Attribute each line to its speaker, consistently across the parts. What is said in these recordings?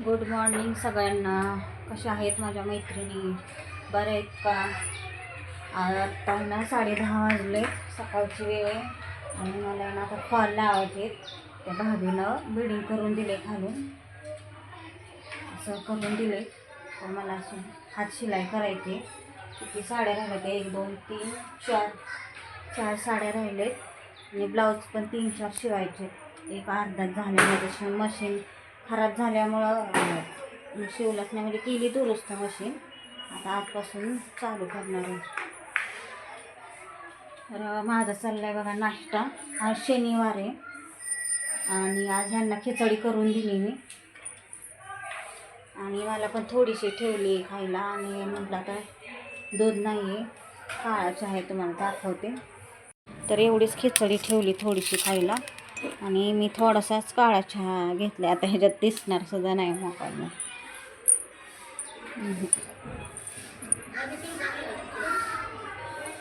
Speaker 1: Good morning सगळ्यांना. कशा आहेत माझ्या मैत्रिणी? बरं आहेत का? आता ना साडेदहा वाजले सकाळची वेळ आहे. आणि मला ना आता फॉल लावायचे त्या भाभीनं बिडिंग करून दिले घालून असं करून दिले. तर मला अशी हात शिलाई करायची किती साड्या राहिल्या त्या? एक दोन तीन चार. चार साड्या राहिलेत. आणि ब्लाऊज पण तीन चार शिवायचे एक अर्धा झाले. माझं मशीन खराब झाल्यामुळं शिवलाच नाही म्हणजे केली दुरुस्त मशीन आता आजपासून चालू करणार आहे. तर माझा चालला आहे बघा नाश्ता. आज शनिवार आहे. आणि आज ह्यांना खिचडी करून दिली मी. आणि मला पण थोडीशी ठेवली खायला. आणि म्हटलं आता दूध नाही आहे काळाचं आहे तुम्हाला दाखवते. तर एवढीच खिचडी ठेवली थोडीशी खायला. आणि मी थोडासाच काळा चहा घेतला आता ह्याच्यात दिसणार सुद्धा नाही मोबाईल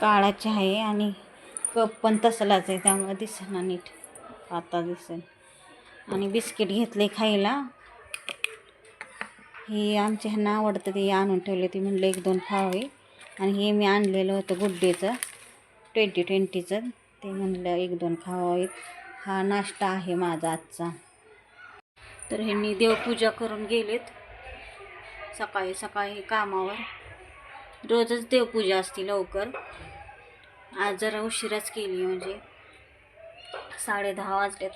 Speaker 1: काळा चहा आहे आणि कप पण तसलाच आहे त्यामुळे दिसेना नीट. आता दिसेल. आणि बिस्किट घेतले खायला. हे आमच्या ह्यांना आवडतं ते आणून ठेवले ते म्हणलं एक दोन खावे. आणि हे मी आणलेलं होतं गुड्डेचं ट्वेंटी ट्वेंटीचं. ते म्हणलं एक दोन खावावेत हा नाश्ता आहे माझा आजचा. तर ह्यांनी देवपूजा करून गेलेत. सकाळी सकाळी कामावर. रोजच देवपूजा असते लवकर. आज जरा उशिराच केली म्हणजे साडे दहा वाजलेत.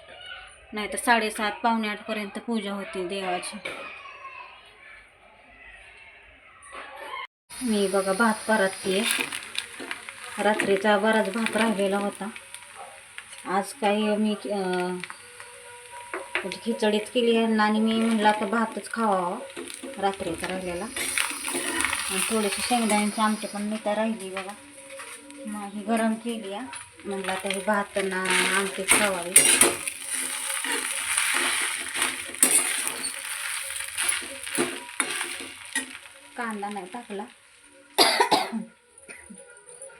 Speaker 1: नाही तर साडेसात पावणे आठपर्यंत पूजा होती देवाची. मी बघा भात परतते. रात्रीचा बराच भात राहिलेला होता. आज काही मी खिचडीच केली आहे आणि मी म्हणलं आता भातच खावा रात्रीचा राहिलेला. आणि थोडीशी शेंगदाण्याची आमटी पण मी तर राहिली बघा. मग ही गरम केली आहे म्हणलं आता ही भात ना आमटीच खावावी. कांदा नाही टाकला.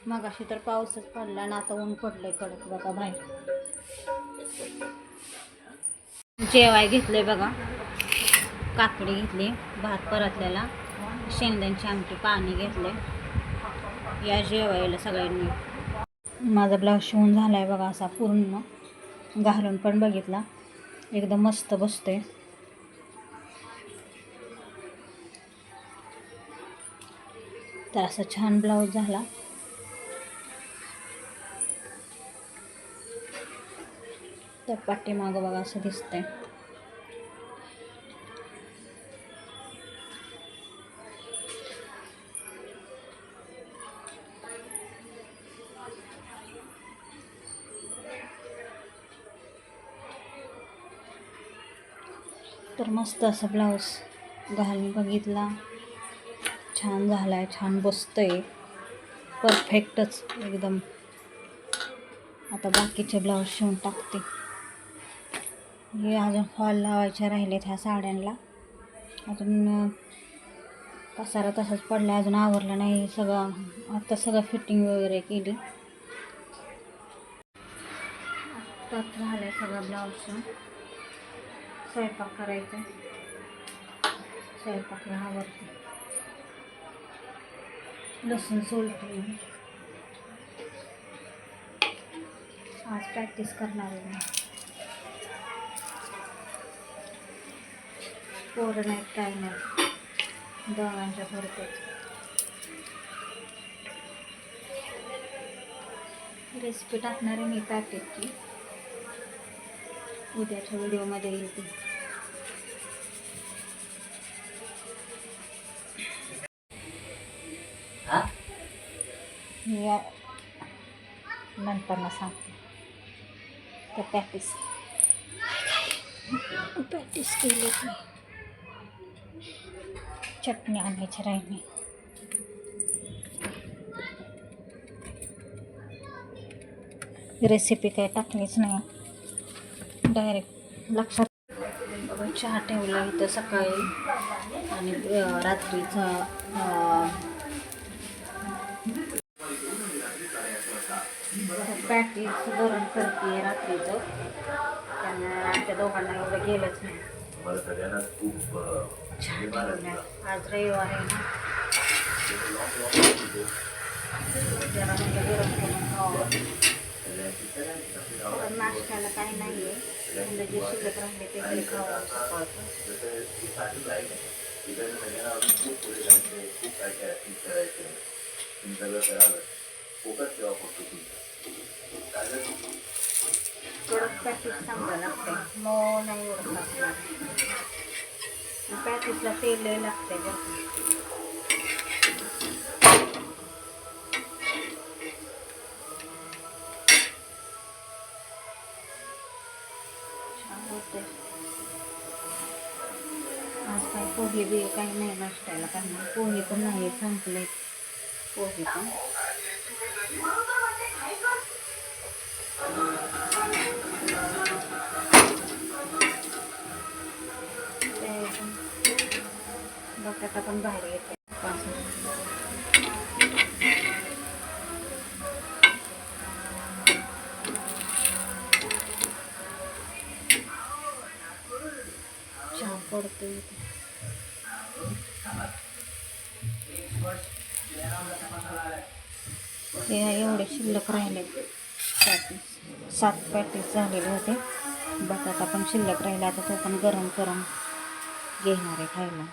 Speaker 1: मग अशी तर पाऊसच पडला आणि आता ऊन पडलंय कडक बघा बाहेर. जेवाय घेतले बघा. काकडी घेतली भात परतलेला. शेंगदाण्याची आमटी पाणी घेतले या जेवायला सगळ्यांनी. माझा ब्लाऊज शिवून झाला आहे बघा असा पूर्ण. घालून पण बघितला. एकदम मस्त बसतोय. तर असा छान ब्लाऊज झाला. त्या पाठीमागं बघा असं दिसतंय. तर मस्त असं ब्लाऊज घालून बघितला. छान झाला आहे छान बसतंय. परफेक्टच एकदम. आता बाकीचे ब्लाऊज शिवून टाकते. हे अजून फॉल लावायचे राहिलेत ह्या साड्यांना अजून पसारा तसाच पडला अजून आवरला नाही सगळं. आत्ता सगळं फिटिंग वगैरे केली. आत्ताच झालं सगळं ब्लाऊज स्वयंपाक करायचा स्वयंपाकला आवडते लसूण सोलते आज प्रॅक्टिस करणार आहे पोरं नाहीत काय नाही दोघांच्या पुरतेच रेसिपी टाकणार आहे मी पॅकेटची उद्याच्या व्हिडिओमध्ये येईल ती. मी या- नंतर ना सांगते तर प्रॅक्टिस प्रॅक्टिस केली चटणी आणायची राहिली. रेसिपी काही टाकलीच नाही. डायरेक्ट लक्षात चहा ठेवला इथं सकाळी. आणि रात्रीचा अं, पॅकेज गरम करते रात्रीचं. त्यामुळे आमच्या दोघांना एवढं गेलंच नाही.
Speaker 2: मला सगळ्यांना खूप धन्यवाद
Speaker 1: आज रविवार आहे ना? नाश्त्याला काही नाही आहे जे शिल्लक राहिले ते घरी खावं सकाळचं
Speaker 2: फोकस ठेवा फक्त तुमचा थोडं
Speaker 1: पॅकेट पॅकेज चांगलं लागते मऊ नाही एवढं खास पॅकेटला पॅकेजला तेल लय लागते आज काय पोहे बी काही नाही नाश्त्याला काही नाही पोहे पण नाही संपले पोहे पण बटाटा पण बाहेर येते छान पडतो हे एवढे शिल्लक राहिले. पॅटीस. सात पॅटीस झालेले होते. बटाटा पण शिल्लक राहिला. आता तो पण गरम करून घेणार आहे खायला.